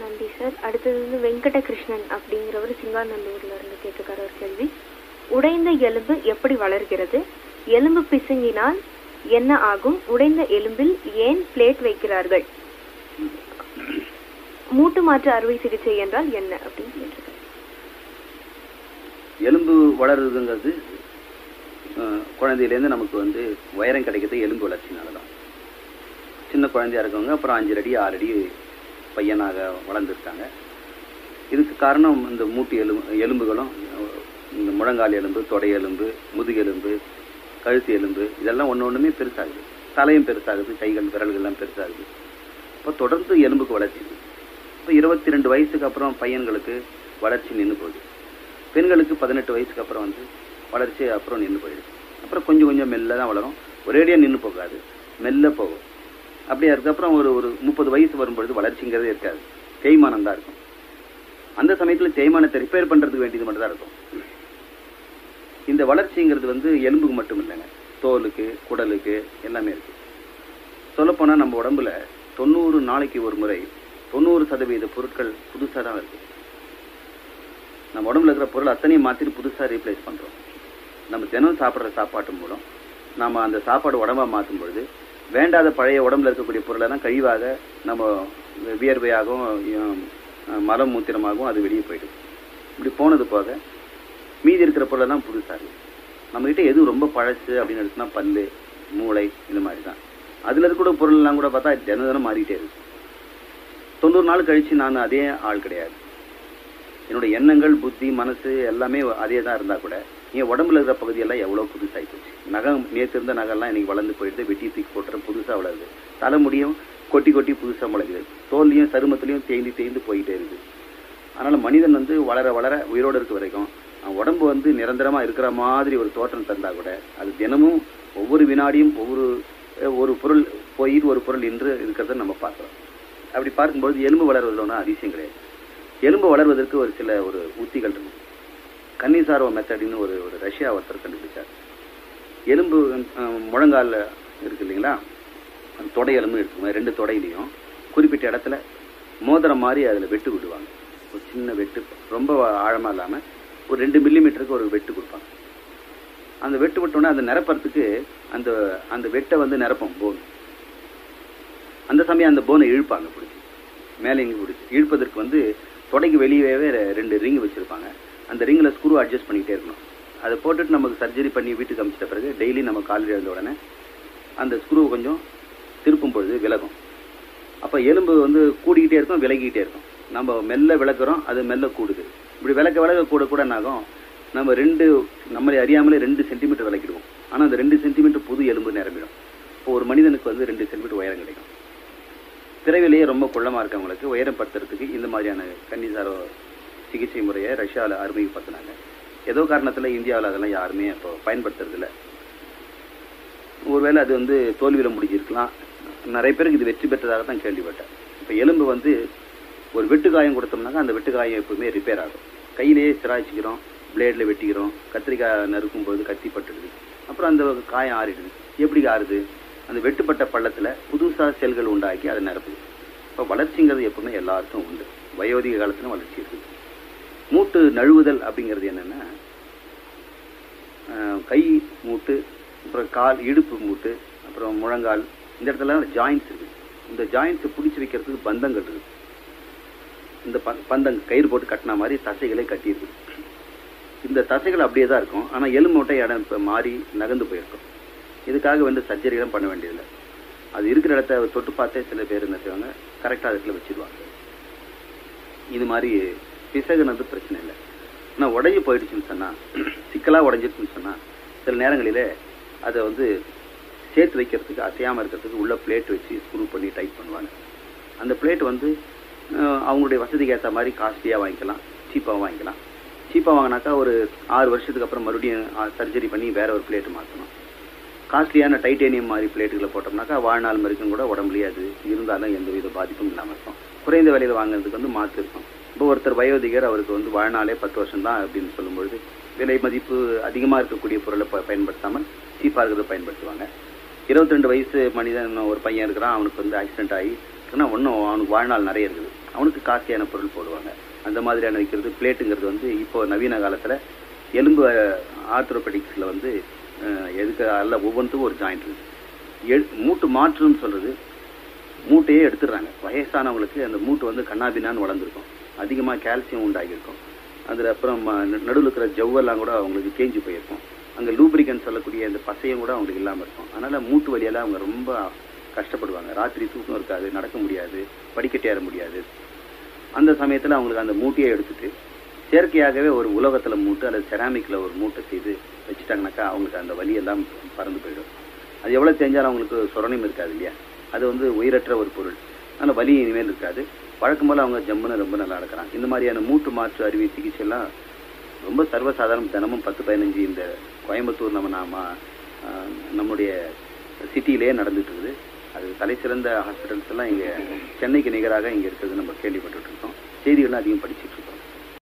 நன்றி சார். அடுத்தது வந்து வெங்கடகிருஷ்ணன் அப்படிங்கிறவர் சிங்காநல்லூர்ல இருந்து கேட்டுக்கார ஒரு கேள்வி. உடைந்த எலும்பு எப்படி வளர்கிறது? எலும்பு பிசுங்கினால் என்ன ஆகும்? உடைந்த எலும்பில் ஏன் பிளேட் வைக்கிறார்கள்? மூட்டு மாற்று அறுவை சிகிச்சை என்றால் என்ன அப்படின்னு கேட்டிருக்காரு. எலும்பு வளருதுங்கிறது குழந்தையிலேருந்து நமக்கு வந்து உயரம் கிடைக்கிறது எலும்பு வளர்ச்சினால தான் சின்ன குழந்தையா இருக்கவங்க அப்புறம் அஞ்சு அடி ஆறு அடி பையனாக வளர்ந்துருக்காங்க. இதுக்கு காரணம் இந்த மூட்டு எலும்பு எலும்புகளும் இந்த முழங்கால் எலும்பு தொடை எலும்பு முதுகெலும்பு கழுத்து எலும்பு இதெல்லாம் ஒன்று ஒன்றுமே பெருசாகுது. தலையும் பெருசாகுது கைகள் விரல்கள்லாம் பெருசாகுது. இப்போ தொடர்ந்து எலும்புக்கு வளர்ச்சி. இப்போ இருபத்தி ரெண்டு வயசுக்கு அப்புறம் பையன்களுக்கு வளர்ச்சி நின்று போகுது. பெண்களுக்கு பதினெட்டு வயசுக்கு அப்புறம் வந்து வளர்ச்சி அப்புறம் நின்று போயிடுது. அப்புறம் கொஞ்சம் கொஞ்சம் மெல்ல தான் வளரும். ஒரேடியாக நின்று போகாது. மெல்ல போகும். அப்படியே அதுக்கப்புறம் ஒரு ஒரு முப்பது வயசு வரும்பொழுது வளர்ச்சிங்கிறதே இருக்காது. தேய்மானம் தான் இருக்கும். அந்த சமயத்தில் தேய்மானத்தை ரிப்பேர் பண்ணுறதுக்கு வேண்டியது மட்டும் தான் இருக்கும். இந்த வளர்ச்சிங்கிறது வந்து எலும்புக்கு மட்டும் இல்லைங்க. தோலுக்கு குடலுக்கு எல்லாமே இருக்கு. சொல்லப்போனால் நம்ம உடம்புல தொண்ணூறு நாளைக்கு ஒரு முறை தொண்ணூறு சதவீத பொருட்கள் புதுசாக தான் இருக்கு. நம்ம உடம்புல இருக்கிற பொருள் அத்தனையும் மாற்றிட்டு புதுசாக ரீப்ளேஸ் பண்ணுறோம் நம்ம தினம் சாப்பிட்ற சாப்பாட்டு மூலம் நாம் அந்த சாப்பாடு உடம்பாக மாற்றும் பொழுது வேண்டாத பழைய உடம்புல இருக்கக்கூடிய பொருளெல்லாம் கழிவாக நம்ம வியர்வையாகவும் மலம் மூத்திரமாகவும் அது வெளியே போயிடும். இப்படி போனது போக மீதி இருக்கிற பொருளெல்லாம் புதுசாக நம்மகிட்ட எது ரொம்ப பழசு அப்படின்னு எடுத்துனா பல்லு மூளை இந்த மாதிரி தான் அதில் இருக்கிற பொருள்லாம் கூட பார்த்தா தினம் தினம் மாறிட்டே இருக்கும் தொண்ணூறு நாள் கழித்து நான் அதே ஆள் கிடையாது. என்னோட எண்ணங்கள் புத்தி மனசு எல்லாமே அதே தான் இருந்தால் கூட என் உடம்புல இருக்கிற பகுதியெல்லாம் எவ்வளோ புதுசாகி போச்சு நகம் நேற்று இருந்த நகைலாம் இன்னைக்கு வளர்ந்து போயிடுது வெட்டி தூக்கி போட்டுறேன் புதுசாக வளருது. தலைமுடியும் கொட்டி கொட்டி புதுசாக முளைக்குது. தோல்லையும் சருமத்திலையும் தேய்ந்து தேய்ந்து போயிட்டே இருக்குது. அதனால் மனிதன் வந்து வளர வளர உயிரோடு இருக்க வரைக்கும் உடம்பு வந்து நிரந்தரமாக இருக்கிற மாதிரி ஒரு தோற்றம் தந்தால் கூட அது தினமும் ஒவ்வொரு வினாடியும் ஒவ்வொரு ஒரு பொருள் போய் ஒரு பொருள் இன்று இருக்கிறத நம்ம பார்க்குறோம். அப்படி பார்க்கும்போது எலும்பு வளர்வதில் ஒன்றும் அதிசயம் கிடையாது. எலும்பு வளர்வதற்கு ஒரு சில ஒரு உத்திகள் இருக்குது கன்னிசாரோ மெத்தடின்னு ஒரு ஒரு ரஷ்யா ஒருத்தர் கண்டுபிடிச்சார். எலும்பு முழங்காலில் இருக்கு இல்லைங்களா? அந்த தொடை எலும்பு எடுத்துக்கோங்க ரெண்டு தொடையிலையும் குறிப்பிட்ட இடத்துல மோதிரம் மாதிரி அதில் வெட்டு விடுவாங்க. ஒரு சின்ன வெட்டு ரொம்ப ஆழமாக இல்லாமல் ஒரு ரெண்டு மில்லிமீட்டருக்கு ஒரு வெட்டு கொடுப்பாங்க. அந்த வெட்டு விட்டோன்னே அந்த நிரப்புறதுக்கு அந்த அந்த வெட்டை வந்து நிரப்போம் போன் அந்த சமயம் அந்த போனை இழுப்பாங்க பிடிச்சி. மேலே இங்கே பிடிச்சி. இழுப்பதற்கு வந்து தொடைக்கு வெளியவே ரெண்டு ரிங் வச்சுருப்பாங்க. அந்த ரிங்கில் ஸ்க்ரூ அட்ஜஸ்ட் பண்ணிக்கிட்டே இருக்கணும். அதை போட்டுட்டு நமக்கு சர்ஜரி பண்ணி வீட்டுக்கு அமிச்சிட்ட பிறகு டெய்லி நம்ம கால் எழுந்த உடனே அந்த ஸ்க்ரூ கொஞ்சம் திருப்பும் பொழுது விலகும். அப்போ எலும்பு வந்து கூடிக்கிட்டே இருக்கும் விலகிக்கிட்டே இருக்கும். நம்ம மெல்ல விளக்குறோம் அது மெல்ல கூடுது. இப்படி விளக்க விளக்க கூட கூட என்னாகும் நம்ம ரெண்டு நம்மளை அறியாமலே ரெண்டு சென்டிமீட்டர் விளக்கிடுவோம். ஆனால் அந்த ரெண்டு சென்டிமீட்டர் புது எலும்பு நிரம்பிடும். இப்போ ஒரு மனிதனுக்கு வந்து ரெண்டு சென்டிமீட்டர் உயரம் கிடைக்கும். பிறவிலேயே ரொம்ப குள்ளமாக இருக்கவங்களுக்கு உயரம் படுத்துறதுக்கு இந்த மாதிரியான கன்னிசாரோ சிகிச்சை முறையை ரஷ்யாவில் அறிமுகப்படுத்தினாங்க. ஏதோ காரணத்தில் இந்தியாவில் அதெல்லாம் யாருமே இப்போ பயன்படுத்துறதில்லை. ஒருவேளை அது வந்து தோல்வியில் முடிஞ்சிருக்கலாம். நிறைய பேருக்கு இது வெற்றி பெற்றதாக தான் கேள்விப்பட்டேன். இப்போ எலும்பு வந்து ஒரு வெட்டு காயம் கொடுத்தோம்னாக்கா அந்த வெட்டு காயம் எப்பவுமே ரிப்பேர் ஆகும். கையிலேயே சிராய்ச்சிக்கிறோம் பிளேடில் வெட்டிக்கிறோம் கத்திரிக்காய் நறுக்கும் போது கத்தி பட்டுடுது அப்புறம் அந்த காயம் ஆறிடுது. எப்படி ஆறுது? அந்த வெட்டுப்பட்ட பள்ளத்தில் புதுசாக செல்கள் உண்டாக்கி அதை நிரப்புது. இப்போ வளர்ச்சிங்கிறது எப்பவுமே எல்லாருக்கும் உண்டு. வயோதிக காலத்திலும் வளர்ச்சி இருக்குது. மூட்டு நழுவுதல் அப்படிங்கிறது என்னென்னா கை மூட்டு அப்புறம் கால் இடுப்பு மூட்டு அப்புறம் முழங்கால் இந்த இடத்துல ஜாயின்ஸ் இருக்கு. இந்த ஜாயின்ஸை பிடிச்சி வைக்கிறதுக்கு பந்தங்கள் இருக்கு. இந்த பந்தங்க கயிறு போட்டு கட்டின மாதிரி தசைகளை கட்டியிருக்கு. இந்த தசைகள் அப்படியே தான் இருக்கும். ஆனால் எலும்புட்டை இடம் இப்போ மாறி நகர்ந்து போயிருக்கும். இதுக்காக வந்து சர்ஜரிகளும் பண்ண வேண்டியதில்லை. அது இருக்கிற இடத்த தொட்டு பார்த்தே சில பேர் என்ன செய்வாங்க? கரெக்டாக இடத்துல வச்சிருவாங்க. இது மாதிரி பிசகுனது பிரச்சனை இல்லை. ஆனால் உடைஞ்சு போயிடுச்சுன்னு சொன்னால் சிக்கலாக உடஞ்சிருச்சுன்னு சொன்னால் சில நேரங்களிலே அதை வந்து சேர்த்து வைக்கிறதுக்கு அசையாமல் இருக்கிறதுக்கு உள்ள பிளேட் வச்சு ஸ்க்ரூ பண்ணி டைட் பண்ணுவாங்க. அந்த பிளேட் வந்து அவங்களுடைய வசதிக்கு ஏற்ற மாதிரி காஸ்ட்லியாக வாங்கிக்கலாம் சீப்பாக வாங்கிக்கலாம். சீப்பாக வாங்கினாக்கா ஒரு ஆறு வருஷத்துக்கு அப்புறம் மறுபடியும் சர்ஜரி பண்ணி வேற ஒரு பிளேட் மாற்றணும் காஸ்ட்லியான டைட்டேனியம் மாதிரி பிளேட்டுகளை போட்டோம்னாக்கா வாழ்நாள் வரைக்கும் கூட உடம்புலயே அது இருந்தாலும் எந்த வித பாதிப்பும் இல்லாமல் இருக்கும். குறைந்த விலையில் வாங்குறதுக்கு வந்து மாற்று இருக்கும் இப்போ ஒருத்தர் வயோதிகர் அவருக்கு வந்து வாழ்நாளே பத்து வருஷம் தான் அப்படின்னு சொல்லும்பொழுது விலை மதிப்பு அதிகமாக இருக்கக்கூடிய பொருளை ப- பயன்படுத்தாமல் சீப்பாக இருக்கிறத பயன்படுத்துவாங்க. இருபத்தி ரெண்டு வயசு மனிதன் ஒரு பையன் இருக்கிறான் அவனுக்கு வந்து ஆக்சிடென்ட் ஆகி ஒன்றும் அவனுக்கு வாழ்நாள் நிறைய இருக்குது. அவனுக்கு காஸ்ட்லியான பொருள் போடுவாங்க. அந்த மாதிரியான வைக்கிறது பிளேட்டுங்கிறது வந்து இப்போ நவீன காலத்தில் எலும்பு ஆர்த்ரோபெடிக்ஸில் வந்து எதுக்கு அல்ல ஒவ்வொன்றுக்கும் ஒரு ஜாயிண்ட் இருக்குது எ- மூட்டு மாற்றுன்னு சொல்கிறது மூட்டையே எடுத்துடுறாங்க. வயசானவங்களுக்கு அந்த மூட்டு வந்து கண்ணாபின்னான்னு வளர்ந்துருக்கும். அதிகமாக கால்சியம் உண்டாகியிருக்கும். அதில் அப்புறம் நடுவில் இருக்கிற ஜவ்வெல்லாம் கூட அவங்களுக்கு கேஞ்சு போயிருக்கும். அங்கே லூப்ரிகன் சொல்லக்கூடிய அந்த பசையும் கூட அவங்களுக்கு இல்லாமல் இருக்கும். அதனால் மூட்டு வலியெல்லாம் அவங்க ரொம்ப கஷ்டப்படுவாங்க. ராத்திரி தூக்கம் இருக்காது நடக்க முடியாது படிக்கட்டு ஏற முடியாது. அந்த சமயத்தில் அவங்களுக்கு அந்த மூட்டையை எடுத்துட்டு செயற்கையாகவே ஒரு உலகத்தில் மூட்டு அல்லது செராமிக்கில் ஒரு மூட்டை செய்து வச்சுட்டாங்கனாக்கா அவங்களுக்கு அந்த வலியெல்லாம் பறந்து போயிடும். அது எவ்வளோ செஞ்சாலும் அவங்களுக்கு சுரணையும் இருக்காது இல்லையா? அது வந்து உயிரற்ற ஒரு பொருள். அதனால் வலி இனிமேல் இருக்காது. வழக்கம் போல அவங்க ஜம்முன்னு ரொம்ப நல்லா நடக்கிறாங்க இந்த மாதிரியான மூட்டு மாற்று அறுவை சிகிச்சை எல்லாம் ரொம்ப சர்வசாதாரணம் தினமும் பத்து பதினஞ்சு இந்த கோயம்புத்தூர் நம்ம நாம நம்முடைய சிட்டியிலேயே நடந்துட்டு இருக்குது அது தலை சிறந்த ஹாஸ்பிட்டல்ஸ் எல்லாம் இங்க சென்னைக்கு நிகராக இங்க இருக்கிறது நம்ம கேள்விப்பட்டுட்டு இருக்கோம் செய்திகள்லாம் அதிகம் படிச்சுட்டு இருக்கோம்